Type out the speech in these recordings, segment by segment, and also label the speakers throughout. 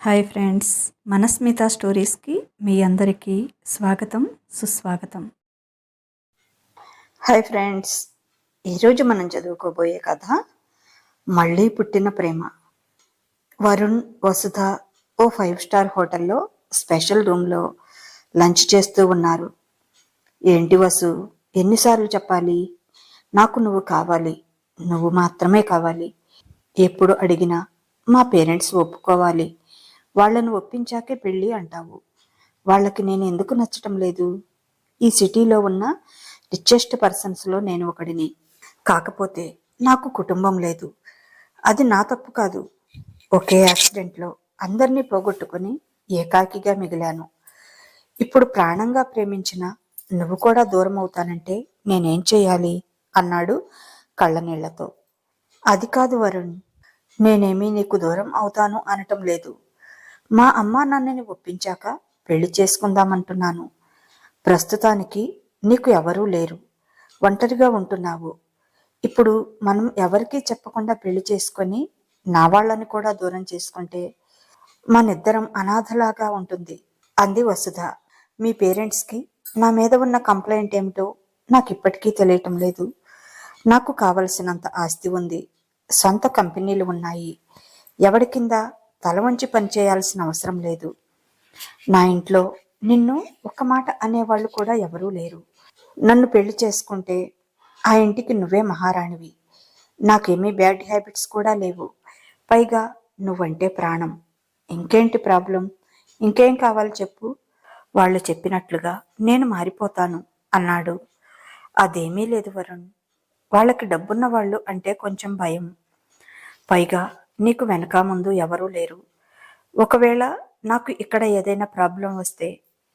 Speaker 1: Hi friends మనస్మిత స్టోరీస్కి మీ అందరికీ స్వాగతం సుస్వాగతం.
Speaker 2: హాయ్ ఫ్రెండ్స్ ఈరోజు మనం చదువుకోబోయే కథ మళ్ళీ పుట్టిన ప్రేమ. వరుణ్ వసుధ ఓ ఫైవ్ స్టార్ హోటల్లో స్పెషల్ రూమ్లో లంచ్ చేస్తూ ఉన్నారు. ఏంటి వసు ఎన్నిసార్లు చెప్పాలి? నాకు నువ్వు కావాలి నువ్వు మాత్రమే కావాలి. ఎప్పుడు అడిగినా మా పేరెంట్స్ ఒప్పుకోవాలి. వాళ్ళను ఒప్పించాకే పెళ్ళి అంటావు. వాళ్ళకి నేను ఎందుకు నచ్చటం లేదు? ఈ సిటీలో ఉన్న రిచెస్ట్ పర్సన్స్లో నేను ఒకడిని. కాకపోతే నాకు కుటుంబం లేదు. అది నా తప్పు కాదు. ఒకే యాక్సిడెంట్లో అందరినీ పోగొట్టుకుని ఏకాకిగా మిగిలాను. ఇప్పుడు ప్రాణంగా ప్రేమించిన నువ్వు కూడా దూరం అవుతానంటే నేనేం చేయాలి? అన్నాడు కళ్ళనీళ్ళతో. అది కాదు వరుణ్ నేనేమీ నీకు దూరం అవుతాను అనటం లేదు. మా అమ్మా నాన్నని ఒప్పించాక పెళ్ళి చేసుకుందామంటున్నాను. ప్రస్తుతానికి నీకు ఎవరూ లేరు. ఒంటరిగా ఉంటున్నావు. ఇప్పుడు మనం ఎవరికీ చెప్పకుండా పెళ్ళి చేసుకొని నా వాళ్ళని కూడా దూరం చేసుకుంటే మనిద్దరం అనాథలాగా ఉంటుంది అంది వసుధ. మీ పేరెంట్స్కి నా మీద ఉన్న కంప్లైంట్ ఏమిటో నాకు ఇప్పటికీ తెలియటం లేదు. నాకు కావలసినంత ఆస్తి ఉంది. సొంత కంపెనీలు ఉన్నాయి. ఎవడి కింద తల వంచి పనిచేయాల్సిన అవసరం లేదు. నా ఇంట్లో నిన్ను ఒక మాట అనేవాళ్ళు కూడా ఎవరూ లేరు. నన్ను పెళ్ళి చేసుకుంటే ఆ ఇంటికి నువ్వే మహారాణివి. నాకేమీ బ్యాడ్ హ్యాబిట్స్ కూడా లేవు. పైగా నువ్వంటే ప్రాణం. ఇంకేంటి ప్రాబ్లం? ఇంకేం కావాలి చెప్పు? వాళ్ళు చెప్పినట్లుగా నేను మారిపోతాను అన్నాడు. అదేమీ లేదు వరుణ్. వాళ్ళకి డబ్బున్న వాళ్ళు అంటే కొంచెం భయం. పైగా నీకు వెనక ముందు ఎవరూ లేరు. ఒకవేళ నాకు ఇక్కడ ఏదైనా ప్రాబ్లం వస్తే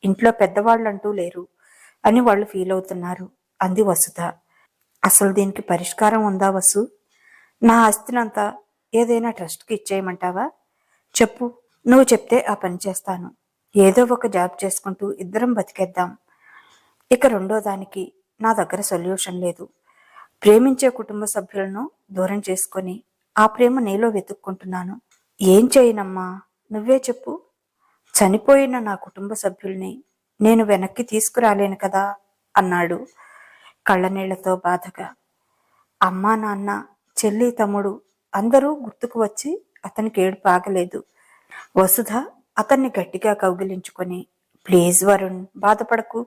Speaker 2: ఇంట్లో పెద్దవాళ్ళంటూ లేరు అని వాళ్ళు ఫీల్ అవుతున్నారు. అంది వసుధ. అసలు దీనికి పరిష్కారం ఉందా వసు? నా ఆస్తినంతా ఏదైనా ట్రస్ట్కి ఇచ్చేయమంటావా? చెప్పు నువ్వు చెప్తే ఆ పని చేస్తాను. ఏదో ఒక జాబ్ చేసుకుంటూ ఇద్దరం బతికేద్దాం. ఇక రెండో దానికి నా దగ్గర సొల్యూషన్ లేదు. ప్రేమించే కుటుంబ సభ్యులను దూరం చేసుకొని ఆ ప్రేమ నీలో వెతుక్కుంటున్నాను. ఏం చేయనమ్మా? నువ్వే చెప్పు. చనిపోయిన నా కుటుంబ సభ్యుల్ని నేను వెనక్కి తీసుకురాలేను కదా? అన్నాడు కళ్ళనీళ్ళతో బాధగా. అమ్మా నాన్న చెల్లి తమ్ముడు అందరూ గుర్తుకు వచ్చి అతనికి ఏడుపు ఆగలేదు. వసుధ అతన్ని గట్టిగా కౌగిలించుకొని ప్లీజ్ వరుణ్ బాధపడకు.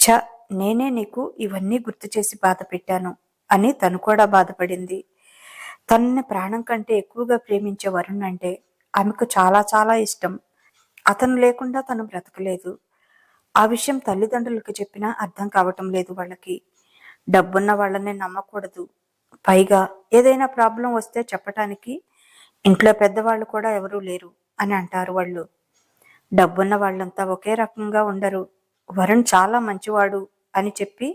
Speaker 2: చ నేనే నీకు ఇవన్నీ గుర్తు చేసి బాధ పెట్టాను అని తను కూడా బాధపడింది. తనని ప్రాణం కంటే ఎక్కువగా ప్రేమించే వరుణ్ అంటే ఆమెకు చాలా చాలా ఇష్టం. అతను లేకుండా తను బ్రతకలేదు. ఆ విషయం తల్లిదండ్రులకు చెప్పినా అర్థం కావటం లేదు వాళ్ళకి. డబ్బున్న వాళ్ళని నమ్మకూడదు. పైగా ఏదైనా ప్రాబ్లం వస్తే చెప్పటానికి ఇంట్లో పెద్దవాళ్ళు కూడా ఎవరూ లేరు అని అంటారు వాళ్ళు. డబ్బున్న వాళ్ళంతా ఒకే రకంగా ఉండరు. వరుణ్ చాలా మంచివాడు అని చెప్పి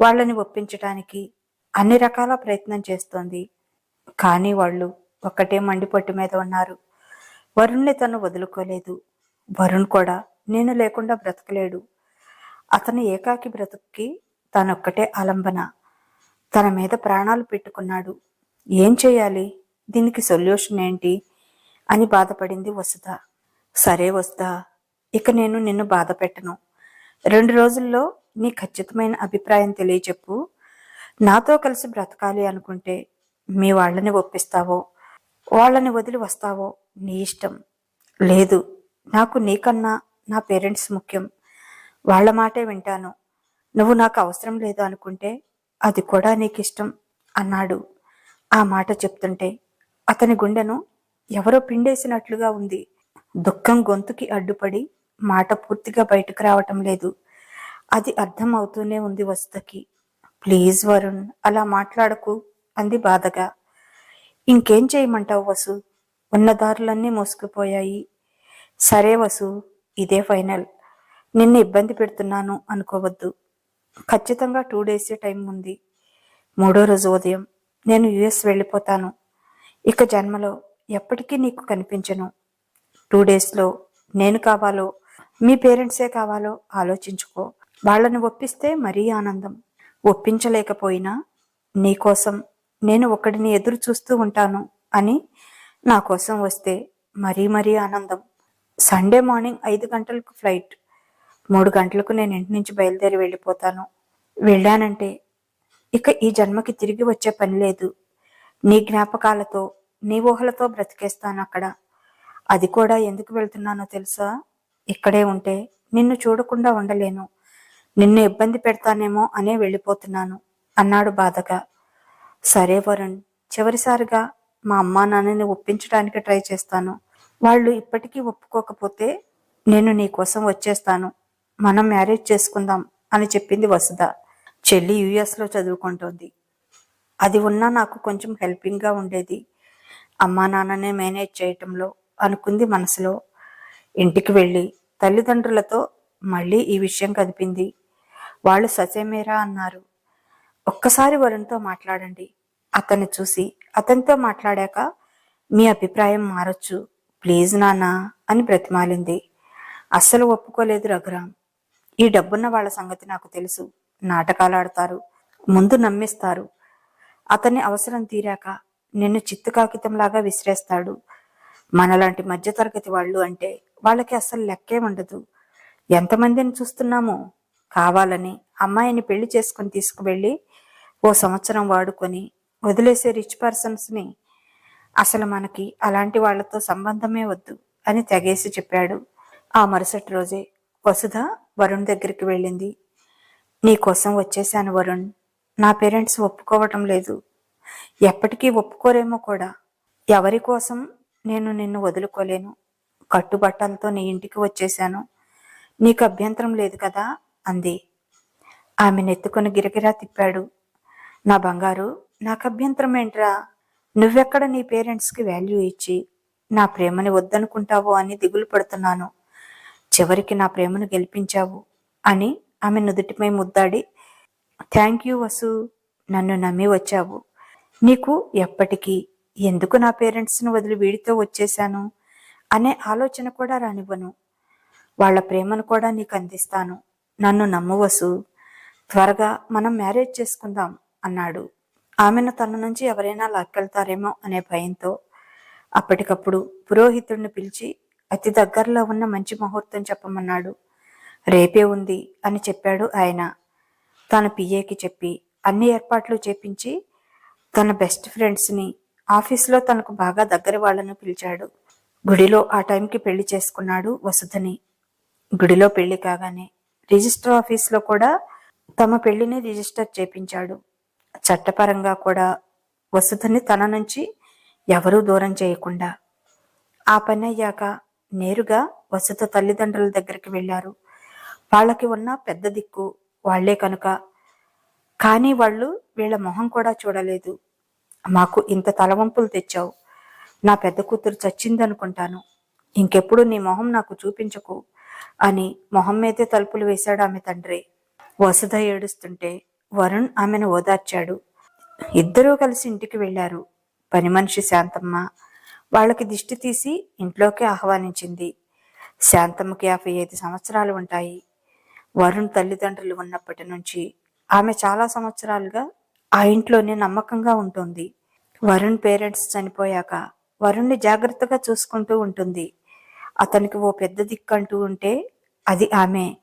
Speaker 2: వాళ్ళని ఒప్పించటానికి అన్ని రకాల ప్రయత్నం చేస్తోంది. కానీ వాళ్ళు ఒక్కటే మండిపట్టు మీద ఉన్నారు. వరుణ్ణి తను వదులుకోలేదు. వరుణ్ కూడా నేను లేకుండా బ్రతకలేడు. అతను ఏకాకి బ్రతుక్కి తనొక్కటే ఆలంబన. తన మీద ప్రాణాలు పెట్టుకున్నాడు. ఏం చేయాలి? దీనికి సొల్యూషన్ ఏంటి? అని బాధపడింది వసుధ. సరే వసుధ ఇక నేను నిన్ను బాధ పెట్టను. రెండు రోజుల్లో నీ ఖచ్చితమైన అభిప్రాయం తెలియచెప్పు. నాతో కలిసి బ్రతకాలి అనుకుంటే మీ వాళ్ళని ఒప్పిస్తావో వాళ్ళని వదిలి వస్తావో నీ ఇష్టం. లేదు నాకు నీకన్నా నా పేరెంట్స్ ముఖ్యం. వాళ్ళ మాటే వింటాను. నువ్వు నాకు అవసరం లేదు అనుకుంటే అది కూడా నీకు ఇష్టం అన్నాడు. ఆ మాట చెప్తుంటే అతని గుండెను ఎవరో పిండేసినట్లుగా ఉంది. దుఃఖం గొంతుకి అడ్డుపడి మాట పూర్తిగా బయటకు రావటం లేదు. అది అర్థం అవుతూనే ఉంది వసుతకి ప్లీజ్ వరుణ్ అలా మాట్లాడకు. అంది బాధగా. ఇంకేం చేయమంటావు వసు? ఉన్న దారులన్నీ మోసుకుపోయాయి. సరే వసు ఇదే ఫైనల్. నిన్ను ఇబ్బంది పెడుతున్నాను అనుకోవద్దు. ఖచ్చితంగా టూ డేసే టైం ఉంది. మూడో రోజు ఉదయం నేను యుఎస్ వెళ్ళిపోతాను. ఇక జన్మలో ఎప్పటికీ నీకు కనిపించను. టూ డేస్లో నేను కావాలో మీ పేరెంట్సే కావాలో ఆలోచించుకో. వాళ్ళని ఒప్పిస్తే మరీ ఆనందం. ఒప్పించలేకపోయినా నీకోసం నేను ఒకడిని ఎదురు చూస్తూ ఉంటాను అని నా కోసం వస్తే మరీ మరీ ఆనందం. సండే మార్నింగ్ ఐదు గంటలకు ఫ్లైట్. మూడు గంటలకు నేను ఇంటి నుంచి బయలుదేరి వెళ్ళిపోతాను. వెళ్ళానంటే ఇక ఈ జన్మకి తిరిగి వచ్చే పని లేదు. నీ జ్ఞాపకాలతో నీ ఊహలతో బ్రతికేస్తాను అక్కడ. అది కూడా ఎందుకు వెళ్తున్నానో తెలుసా? ఇక్కడే ఉంటే నిన్ను చూడకుండా ఉండలేను. నిన్ను ఇబ్బంది పెడతానేమో అనే వెళ్ళిపోతున్నాను అన్నాడు బాధగా. సరే వరుణ్ చివరిసారిగా మా అమ్మా నాన్నని ఒప్పించడానికి ట్రై చేస్తాను. వాళ్ళు ఇప్పటికీ ఒప్పుకోకపోతే నేను నీ కోసం వచ్చేస్తాను. మనం మ్యారేజ్ చేసుకుందాం అని చెప్పింది వసుధ. చెల్లి యుఎస్లో చదువుకుంటోంది. అది ఉన్నా నాకు కొంచెం హెల్పింగ్గా ఉండేది. అమ్మా నాన్ననే మేనేజ్ చేయటంలో అనుకుంది మనసులో. ఇంటికి వెళ్ళి తల్లిదండ్రులతో మళ్ళీ ఈ విషయం కదిపింది. వాళ్ళు ససేమేరా అన్నారు. ఒక్కసారి వరుణ్తో మాట్లాడండి. అతన్ని చూసి అతనితో మాట్లాడాక మీ అభిప్రాయం మారొచ్చు. ప్లీజ్ నాన్నా అని బ్రతిమాలింది. అస్సలు ఒప్పుకోలేదు రఘురాం ఈ డబ్బున్న వాళ్ళ సంగతి నాకు తెలుసు. నాటకాలు ఆడతారు ముందు నమ్మిస్తారు. అతన్ని అవసరం తీరాక నిన్ను చిత్తు కాగితంలాగా విసిరేస్తాడు. మనలాంటి మధ్యతరగతి వాళ్ళు అంటే వాళ్ళకి అస్సలు లెక్కే ఉండదు. ఎంతమందిని చూస్తున్నామో? కావాలని అమ్మాయిని పెళ్ళి చేసుకుని తీసుకువెళ్ళి ఓ సంవత్సరం వాడుకొని వదిలేసే రిచ్ పర్సన్స్ని అసలు మనకి అలాంటి వాళ్ళతో సంబంధమే వద్దు అని తెగేసి చెప్పాడు. ఆ మరుసటి రోజే వసుధ వరుణ్ దగ్గరికి వెళ్ళింది. నీకోసం వచ్చేశాను వరుణ్. నా పేరెంట్స్ ఒప్పుకోవటం లేదు. ఎప్పటికీ ఒప్పుకోరేమో కూడా. ఎవరి కోసం నేను నిన్ను వదులుకోలేను. కట్టుబట్టలతో నీ ఇంటికి వచ్చేశాను. నీకు అభ్యంతరం లేదు కదా? అంది. ఆమె నెత్తుకొని గిరగిరా తిప్పాడు. నా బంగారు నాకు అభ్యంతరం ఏంట్రా? నువ్వెక్కడ నీ పేరెంట్స్కి వాల్యూ ఇచ్చి నా ప్రేమని వద్దనుకుంటావో అని దిగులు పడుతున్నాను. చివరికి నా ప్రేమను గెలిపించావు అని ఆమె నుదుటిపై ముద్దాడి థ్యాంక్ యూ వసు నన్ను నమ్మి వచ్చావు. నీకు ఎప్పటికీ ఎందుకు నా పేరెంట్స్ను వదిలి వీడితో వచ్చేశాను? అనే ఆలోచన కూడా రానివ్వను. వాళ్ళ ప్రేమను కూడా నీకు అందిస్తాను. నన్ను నమ్మవసు త్వరగా మనం మ్యారేజ్ చేసుకుందాం. అన్నాడు. ఆమెను తన నుంచి ఎవరైనా లాక్కెళ్తారేమో అనే భయంతో అప్పటికప్పుడు పురోహితుడిని పిలిచి అతి దగ్గరలో ఉన్న మంచి ముహూర్తం చెప్పమన్నాడు. రేపే ఉంది అని చెప్పాడు ఆయన. తన పిఏకి చెప్పి అన్ని ఏర్పాట్లు చేపించి తన బెస్ట్ ఫ్రెండ్స్ని ఆఫీస్లో తనకు బాగా దగ్గర వాళ్ళను పిలిచాడు. గుడిలో ఆ టైంకి పెళ్ళి చేసుకున్నాడు వసుధని. గుడిలో పెళ్ళి కాగానే రిజిస్టర్ ఆఫీస్లో కూడా తమ పెళ్ళిని రిజిస్టర్ చేపించాడు. చట్టపరంగా కూడా వసుధని తన నుంచి ఎవరూ దూరం చేయకుండా ఆ పని అయ్యాక నేరుగా వసుధ తల్లిదండ్రుల దగ్గరికి వెళ్ళారు. వాళ్ళకి ఉన్న పెద్ద దిక్కు వాళ్ళే కనుక. కానీ వాళ్ళు వీళ్ళ మొహం కూడా చూడలేదు. మాకు ఇంత తలవంపులు తెచ్చావు. నా పెద్ద కూతురు చచ్చిందనుకుంటాను. ఇంకెప్పుడు నీ మొహం నాకు చూపించకు అని మొహం మీదే తలుపులు వేశాడు ఆమె తండ్రి. వసుధ ఏడుస్తుంటే వరుణ్ ఆమెను ఓదార్చాడు. ఇద్దరూ కలిసి ఇంటికి వెళ్ళారు. పని మనిషి శాంతమ్మ వాళ్ళకి దిష్టి తీసి ఇంట్లోకి ఆహ్వానించింది. శాంతమ్మకి యాభై ఐదు సంవత్సరాలు ఉంటాయి. వరుణ్ తల్లిదండ్రులు ఉన్నప్పటి నుంచి ఆమె చాలా సంవత్సరాలుగా ఆ ఇంట్లోనే నమ్మకంగా ఉంటుంది. వరుణ్ పేరెంట్స్ చనిపోయాక వరుణ్ణి జాగ్రత్తగా చూసుకుంటూ ఉంటుంది. అతనికి ఓ పెద్ద దిక్కంటూ ఉంటే అది ఆమె.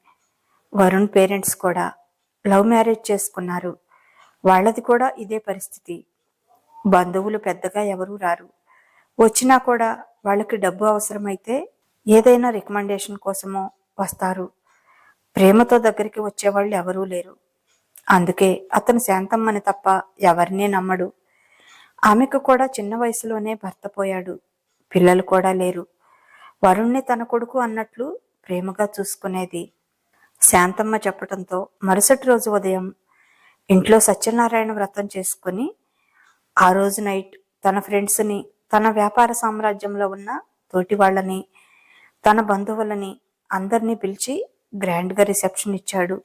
Speaker 2: వరుణ్ పేరెంట్స్ కూడా లవ్ మ్యారేజ్ చేసుకున్నారు. వాళ్ళది కూడా ఇదే పరిస్థితి. బంధువులు పెద్దగా ఎవరూ రారు. వచ్చినా కూడా వాళ్ళకి డబ్బు అవసరమైతే ఏదైనా రికమెండేషన్ కోసమో వస్తారు. ప్రేమతో దగ్గరికి వచ్చేవాళ్ళు ఎవరూ లేరు. అందుకే అతను శాంతమ్మని తప్ప ఎవరినే నమ్మడు. ఆమెకు కూడా చిన్న వయసులోనే భర్త పోయాడు. పిల్లలు కూడా లేరు. వరుణ్ణి తన కొడుకు అన్నట్లు ప్రేమగా చూసుకునేది. శాంతమ్మ చెప్పడంతో మరుసటి రోజు ఉదయం ఇంట్లో సత్యనారాయణ వ్రతం చేసుకుని ఆ రోజు నైట్ తన ఫ్రెండ్స్ని తన వ్యాపార సామ్రాజ్యంలో ఉన్న తోటి వాళ్ళని తన బంధువులని అందరినీ పిలిచి గ్రాండ్గా రిసెప్షన్ ఇచ్చాడు.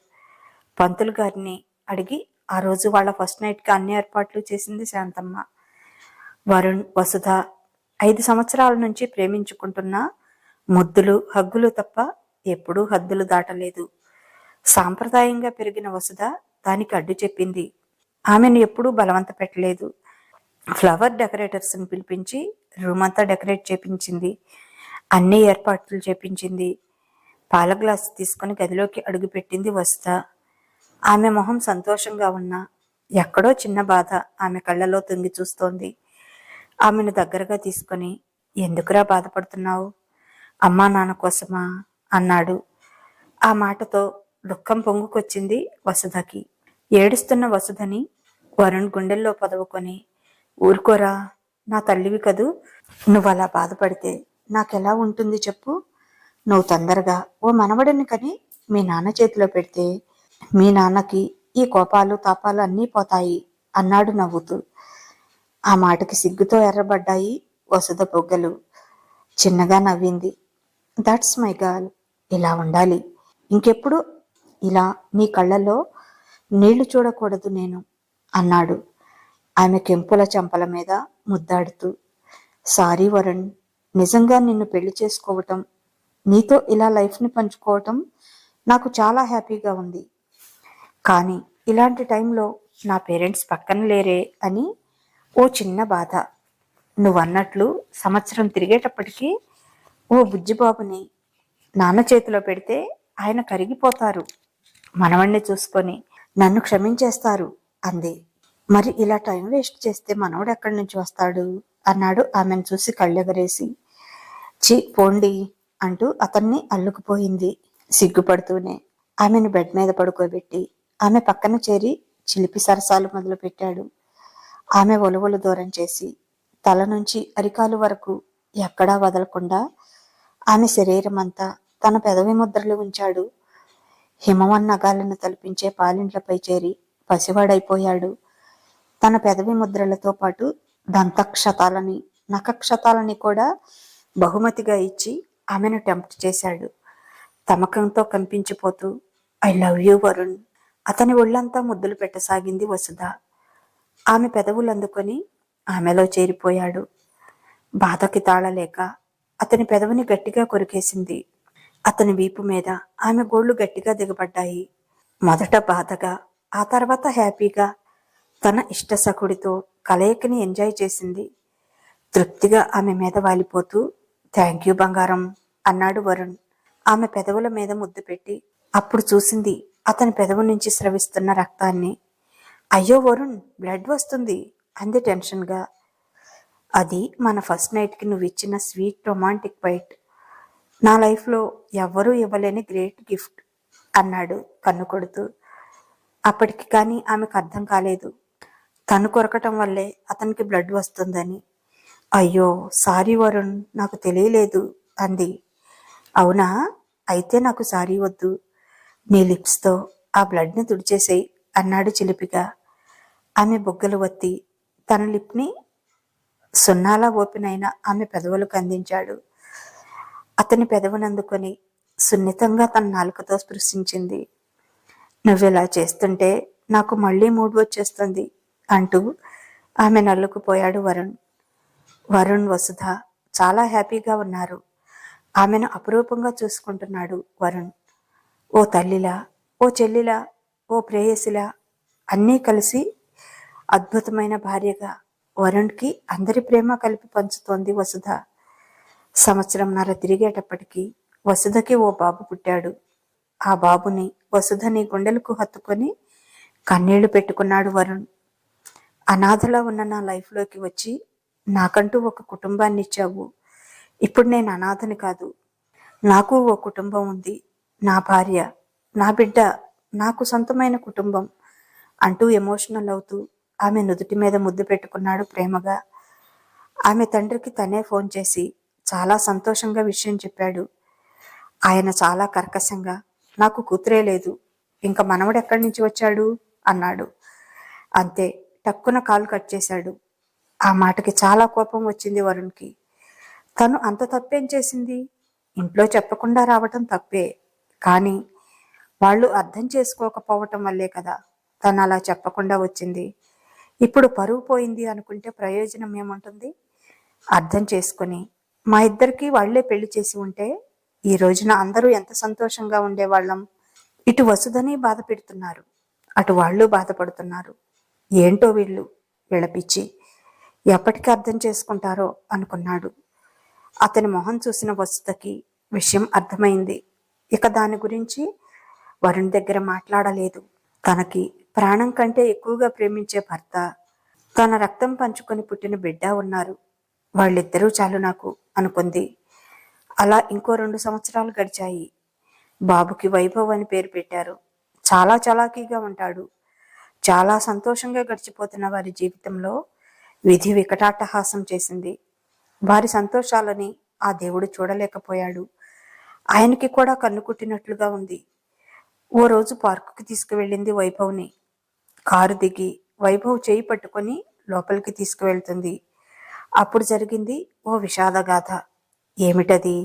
Speaker 2: పంతులు గారిని అడిగి ఆ రోజు వాళ్ళ ఫస్ట్ నైట్కి అన్ని ఏర్పాట్లు చేసింది శాంతమ్మ. వరుణ్ వసుధ ఐదు సంవత్సరాల నుంచి ప్రేమించుకుంటున్న ముద్దులు హగ్గులు తప్ప ఎప్పుడూ హద్దులు దాటలేదు. సాంప్రదాయంగా పెరిగిన వసుధ దానికి అడ్డు చెప్పింది. ఆమెను ఎప్పుడూ బలవంత పెట్టలేదు. ఫ్లవర్ డెకరేటర్స్ని పిలిపించి రూమ్ అంతా డెకరేట్ చేపించింది. అన్ని ఏర్పాట్లు చేపించింది. పాల గ్లాస్ తీసుకుని గదిలోకి అడుగుపెట్టింది వసుధ. ఆమె మొహం సంతోషంగా ఉన్నా ఎక్కడో చిన్న బాధ ఆమె కళ్ళలో తొంగి చూస్తోంది. ఆమెను దగ్గరగా తీసుకొని ఎందుకురా బాధపడుతున్నావు? అమ్మా నాన్న కోసమా? అన్నాడు. ఆ మాటతో దుఃఖం పొంగుకొచ్చింది వసుధకి. ఏడుస్తున్న వసుధని వరుణ్ గుండెల్లో పదవుకొని ఊరుకోరా నా తల్లివి కదూ నువ్వు అలా బాధపడితే నాకెలా ఉంటుంది చెప్పు? నువ్వు తొందరగా ఓ మనవడిని కని మీ నాన్న చేతిలో పెడితే మీ నాన్నకి ఈ కోపాలు తాపాలు అన్నీ పోతాయి అన్నాడు నవ్వుతూ. ఆ మాటకి సిగ్గుతో ఎర్రబడ్డాయి వసుధ బొగ్గలు చిన్నగా నవ్వింది. That's my girl. ఇలా ఉండాలి. ఇంకెప్పుడు ఇలా నీ కళ్ళల్లో నీళ్ళు చూడకూడదు నేను అన్నాడు. ఆమె కెంపుల చెంపల మీద ముద్దాడుతూ సారీ వరుణ్ నిజంగా నిన్ను పెళ్ళి చేసుకోవటం నీతో ఇలా లైఫ్ని పంచుకోవటం నాకు చాలా హ్యాపీగా ఉంది. కానీ ఇలాంటి టైంలో నా పేరెంట్స్ పక్కన లేరే అని ఓ చిన్న బాధ. నువ్వన్నట్లు సంవత్సరం తిరిగేటప్పటికీ ఓ బుజ్జిబాబుని నాన్న చేతిలో పెడితే ఆయన కరిగిపోతారు. మనవణ్ణి చూసుకొని నన్ను క్షమించేస్తారు అంది. మరి ఇలా టైం వేస్ట్ చేస్తే మనవడు ఎక్కడి నుంచి వస్తాడు? అన్నాడు ఆమెను చూసి కళ్ళెగరేసి. చి పోండి అంటూ అతన్ని అల్లుకుపోయింది సిగ్గుపడుతూనే. ఆమెను బెడ్ మీద పడుకోబెట్టి ఆమె పక్కన చేరి చిలిపి సరసాలు మొదలుపెట్టాడు. ఆమె ఒలువలు దూరం చేసి తల నుంచి అరికాలు వరకు ఎక్కడా వదలకుండా ఆమె శరీరం అంతా తన పెదవి ముద్రలు ఉంచాడు. హిమవన్ నగాలను తలపించే పాలింట్లపై చేరి పసివాడైపోయాడు. తన పెదవి ముద్రలతో పాటు దంతక్షతాలని నఖక్షతాలని కూడా బహుమతిగా ఇచ్చి ఆమెను టెంప్ట్ చేశాడు. తమకంతో కనిపించిపోతూ ఐ లవ్ యూ వరుణ్. అతని ఒళ్ళంతా ముద్దులు పెట్టసాగింది వసుధ. ఆమె పెదవులు అందుకొని ఆమెలో చేరిపోయాడు. బాధకి తాళలేక అతని పెదవిని గట్టిగా కొరికేసింది. అతని వీపు మీద ఆమె గోళ్ళు గట్టిగా దిగబడ్డాయి. మొదట బాధగా ఆ తర్వాత హ్యాపీగా తన ఇష్ట సఖుడితో కలయికని ఎంజాయ్ చేసింది. తృప్తిగా ఆమె మీద వాలిపోతూ థ్యాంక్ యూ బంగారం అన్నాడు వరుణ్. ఆమె పెదవుల మీద ముద్దు పెట్టి అప్పుడు చూసింది అతని పెదవు నుంచి స్రవిస్తున్న రక్తాన్ని. అయ్యో వరుణ్ బ్లడ్ వస్తుంది అంది టెన్షన్గా. అది మన ఫస్ట్ నైట్కి నువ్వు ఇచ్చిన స్వీట్ రొమాంటిక్ బైట్. నా లైఫ్లో ఎవ్వరూ ఇవ్వలేని గ్రేట్ గిఫ్ట్ అన్నాడు కన్ను కొడుతూ. అప్పటికి కానీ ఆమెకు అర్థం కాలేదు. తను కొరకటం వల్లే అతనికి బ్లడ్ వస్తుందని. అయ్యో సారీ వరుణ్ నాకు తెలియలేదు అంది. అవునా? అయితే నాకు సారీ వద్దు. నీ లిప్స్తో ఆ బ్లడ్ని తుడిచేసేయి అన్నాడు చిలిపిగా. ఆమె బొగ్గలు వత్తి తన లిప్ని సున్నాలా ఓపెన్ అయిన ఆమె పెదవులకు అందించాడు. అతని పెదవునందుకొని సున్నితంగా తన నాలుకతో స్పృశించింది. నువ్విలా చేస్తుంటే నాకు మళ్ళీ మూడ్ వచ్చేస్తుంది అంటూ ఆమె నల్లుకుపోయాడు వరుణ్. వరుణ్ వసుధ చాలా హ్యాపీగా ఉన్నారు. ఆమెను అపురూపంగా చూసుకుంటున్నాడు వరుణ్. ఓ తల్లిలా ఓ చెల్లిలా ఓ ప్రేయసిలా అన్నీ కలిసి అద్భుతమైన భార్యగా వరుణ్కి అందరి ప్రేమ కలిపి పంచుతోంది వసుధ. సంవత్సరంన్నర తిరిగేటప్పటికీ వసుధకి ఓ బాబు పుట్టాడు. ఆ బాబుని వసుధని గుండెలకు హత్తుకొని కన్నీళ్ళు పెట్టుకున్నాడు వరుణ్. అనాథలా ఉన్న నా లైఫ్లోకి వచ్చి నాకంటూ ఒక కుటుంబాన్ని ఇచ్చావు ఇప్పుడు నేను అనాథని కాదు. నాకు ఓ కుటుంబం ఉంది. నా భార్య నా బిడ్డ నాకు సొంతమైన కుటుంబం అంటూ ఎమోషనల్ అవుతూ ఆమె నుదుటి మీద ముద్దు పెట్టుకున్నాడు ప్రేమగా. ఆమె తండ్రికి తనే ఫోన్ చేసి చాలా సంతోషంగా విషయం చెప్పాడు. ఆయన చాలా కర్కశంగా నాకు కూతురే లేదు ఇంకా మనవడు ఎక్కడి నుంచి వచ్చాడు? అన్నాడు. అంతే టక్కున కాలు కట్ చేశాడు. ఆ మాటకి చాలా కోపం వచ్చింది వరుణ్కి. తను అంత తప్పేం చేసింది? ఇంట్లో చెప్పకుండా రావటం తప్పే. కానీ వాళ్ళు అర్థం చేసుకోకపోవటం వల్లే కదా తను అలా చెప్పకుండా వచ్చింది. ఇప్పుడు పరువు పోయింది అనుకుంటే ప్రయోజనం ఏముంటుంది? అర్థం చేసుకొని మా ఇద్దరికి వాళ్ళే పెళ్ళి చేసి ఉంటే ఈ రోజున అందరూ ఎంత సంతోషంగా ఉండేవాళ్ళం. ఇటు వసుధని బాధ పెడుతున్నారు. అటు వాళ్ళు బాధపడుతున్నారు. ఏంటో వీళ్ళు? వీళ్ళ ఎప్పటికి అర్థం చేసుకుంటారో అనుకున్నాడు. అతని మొహం చూసిన వసుతకి విషయం అర్థమైంది. ఇక దాని గురించి వరుణ్ దగ్గర మాట్లాడలేదు. తనకి ప్రాణం కంటే ఎక్కువగా ప్రేమించే భర్త. తన రక్తం పంచుకొని పుట్టిన బిడ్డ ఉన్నారు. వాళ్ళిద్దరూ చాలు నాకు అనుకుంది. అలా ఇంకో రెండు సంవత్సరాలు గడిచాయి. బాబుకి వైభవ్ అని పేరు పెట్టారు. చాలా చలాకీగా ఉంటాడు. చాలా సంతోషంగా గడిచిపోతున్న వారి జీవితంలో విధి వికటాటహాసం చేసింది. వారి సంతోషాలని ఆ దేవుడు చూడలేకపోయాడు. ఆయనకి కూడా కన్ను కుట్టినట్లుగా ఉంది. ఓ రోజు పార్కుకి తీసుకువెళ్ళింది వైభవ్ని. కారు దిగి వైభవ్ చేయి పట్టుకొని లోపలికి తీసుకువెళ్తుంది. అప్పుడు జరిగింది ఓ విషాదగాథ ఏమిటది?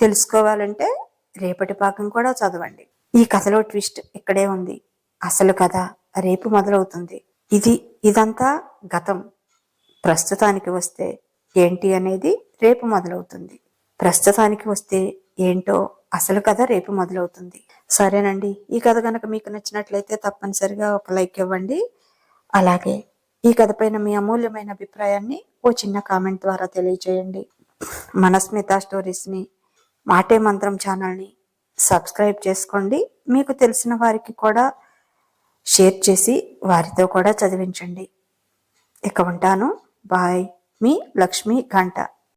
Speaker 2: తెలుసుకోవాలంటే రేపటి పాకం కూడా చదవండి. ఈ కథలో ట్విస్ట్ ఇక్కడే ఉంది. అసలు కథ రేపు మొదలవుతుంది. ఇది ఇదంతా గతం. ప్రస్తుతానికి వస్తే ఏంటి అనేది రేపు మొదలవుతుంది. ప్రస్తుతానికి వస్తే ఏంటో అసలు కథ రేపు మొదలవుతుంది. సరేనండి. ఈ కథ కనుక మీకు నచ్చినట్లయితే తప్పనిసరిగా ఒక లైక్ ఇవ్వండి. అలాగే ఈ కథ పైన మీ అమూల్యమైన అభిప్రాయాన్ని ఓ చిన్న కామెంట్ ద్వారా తెలియచేయండి. మనస్మిత స్టోరీస్ని మాటే మంత్రం ఛానల్ని సబ్స్క్రైబ్ చేసుకోండి. మీకు తెలిసిన వారికి కూడా షేర్ చేసి వారితో కూడా చదివించండి. ఇక ఉంటాను. బాయ్. మీ లక్ష్మీ గంట